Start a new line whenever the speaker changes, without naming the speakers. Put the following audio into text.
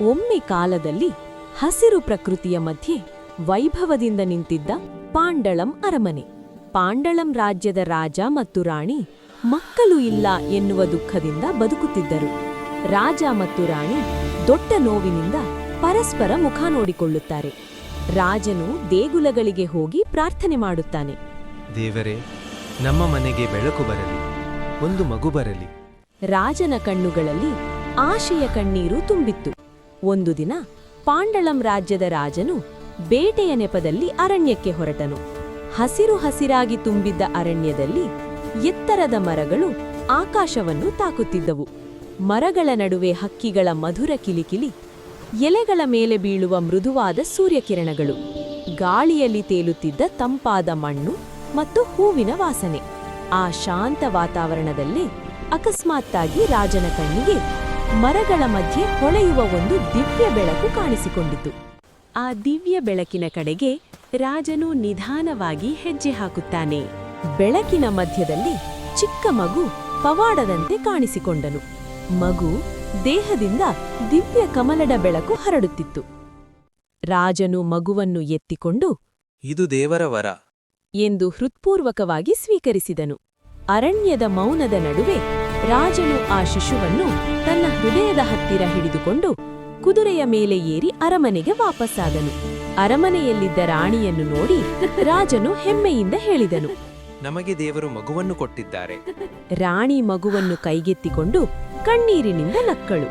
ಒಮ್ಮೆ ಕಾಲದಲ್ಲಿ ಹಸಿರು ಪ್ರಕೃತಿಯ ಮಧ್ಯೆ ವೈಭವದಿಂದ ನಿಂತಿದ್ದ ಪಾಂಡಳಂ ಅರಮನೆ. ಪಾಂಡಳಂ ರಾಜ್ಯದ ರಾಜ ಮತ್ತು ರಾಣಿ ಮಕ್ಕಳು ಇಲ್ಲ ಎನ್ನುವ ದುಃಖದಿಂದ ಬದುಕುತ್ತಿದ್ದರು. ರಾಜ ಮತ್ತು ರಾಣಿ ದೊಡ್ಡ ನೋವಿನಿಂದ ಪರಸ್ಪರ ಮುಖ ನೋಡಿಕೊಳ್ಳುತ್ತಾರೆ. ರಾಜನು ದೇಗುಲಗಳಿಗೆ ಹೋಗಿ ಪ್ರಾರ್ಥನೆ ಮಾಡುತ್ತಾನೆ.
ದೇವರೇ ನಮ್ಮ ಮನೆಗೆ ಬೆಳಕು ಬರಲಿ ಒಂದು ಮಗು ಬರಲಿ.
ರಾಜನ ಕಣ್ಣುಗಳಲ್ಲಿ ಆಶೆಯ ಕಣ್ಣೀರು ತುಂಬಿತ್ತು. ಒಂದು ದಿನ ಪಾಂಡಳಂ ರಾಜ್ಯದ ರಾಜನು ಬೇಟೆಯ ನೆಪದಲ್ಲಿ ಅರಣ್ಯಕ್ಕೆ ಹೊರಟನು. ಹಸಿರು ಹಸಿರಾಗಿ ತುಂಬಿದ್ದ ಅರಣ್ಯದಲ್ಲಿ ಎತ್ತರದ ಮರಗಳು ಆಕಾಶವನ್ನು ತಾಕುತ್ತಿದ್ದವು. ಮರಗಳ ನಡುವೆ ಹಕ್ಕಿಗಳ ಮಧುರ ಕಿಲಿಕಿಲಿ, ಎಲೆಗಳ ಮೇಲೆ ಬೀಳುವ ಮೃದುವಾದ ಸೂರ್ಯಕಿರಣಗಳು, ಗಾಳಿಯಲ್ಲಿ ತೇಲುತ್ತಿದ್ದ ತಂಪಾದ ಮಣ್ಣು ಮತ್ತು ಹೂವಿನ ವಾಸನೆ. ಆ ಶಾಂತ ವಾತಾವರಣದಲ್ಲಿ ಅಕಸ್ಮಾತ್ತಾಗಿ ರಾಜನ ಕಣ್ಣಿಗೆ ಮರಗಳ ಮಧ್ಯೆ ಹೊಳೆಯುವ ಒಂದು ದಿವ್ಯ ಬೆಳಕು ಕಾಣಿಸಿಕೊಂಡಿತು. ಆ ದಿವ್ಯ ಬೆಳಕಿನ ಕಡೆಗೆ ರಾಜನು ನಿಧಾನವಾಗಿ ಹೆಜ್ಜೆ ಹಾಕುತ್ತಾನೆ. ಬೆಳಕಿನ ಮಧ್ಯದಲ್ಲಿ ಚಿಕ್ಕ ಮಗು ಪವಾಡದಂತೆ ಕಾಣಿಸಿಕೊಂಡನು. ಮಗು ದೇಹದಿಂದ ದಿವ್ಯ ಕಮಲದ ಬೆಳಕು ಹರಡುತ್ತಿತ್ತು. ರಾಜನು ಮಗುವನ್ನು ಎತ್ತಿಕೊಂಡು
ಇದು ದೇವರ ವರ
ಎಂದು ಹೃತ್ಪೂರ್ವಕವಾಗಿ ಸ್ವೀಕರಿಸಿದನು. ಅರಣ್ಯದ ಮೌನದ ನಡುವೆ ರಾಜನು ಆ ಶಿಶುವನ್ನು ತನ್ನ ಹೃದಯದ ಹತ್ತಿರ ಹಿಡಿದುಕೊಂಡು ಕುದುರೆಯ ಮೇಲೆ ಏರಿ ಅರಮನೆಗೆ ವಾಪಸ್ಸಾದನು. ಅರಮನೆಯಲ್ಲಿದ್ದ ರಾಣಿಯನ್ನು ನೋಡಿ ರಾಜನು ಹೆಮ್ಮೆಯಿಂದ ಹೇಳಿದನು.
ನಮಗೆ ದೇವರು ಮಗುವನ್ನು ಕೊಟ್ಟಿದ್ದಾರೆ.
ರಾಣಿ ಮಗುವನ್ನು ಕೈಗೆತ್ತಿಕೊಂಡು ಕಣ್ಣೀರಿನಿಂದ ನಕ್ಕಳು.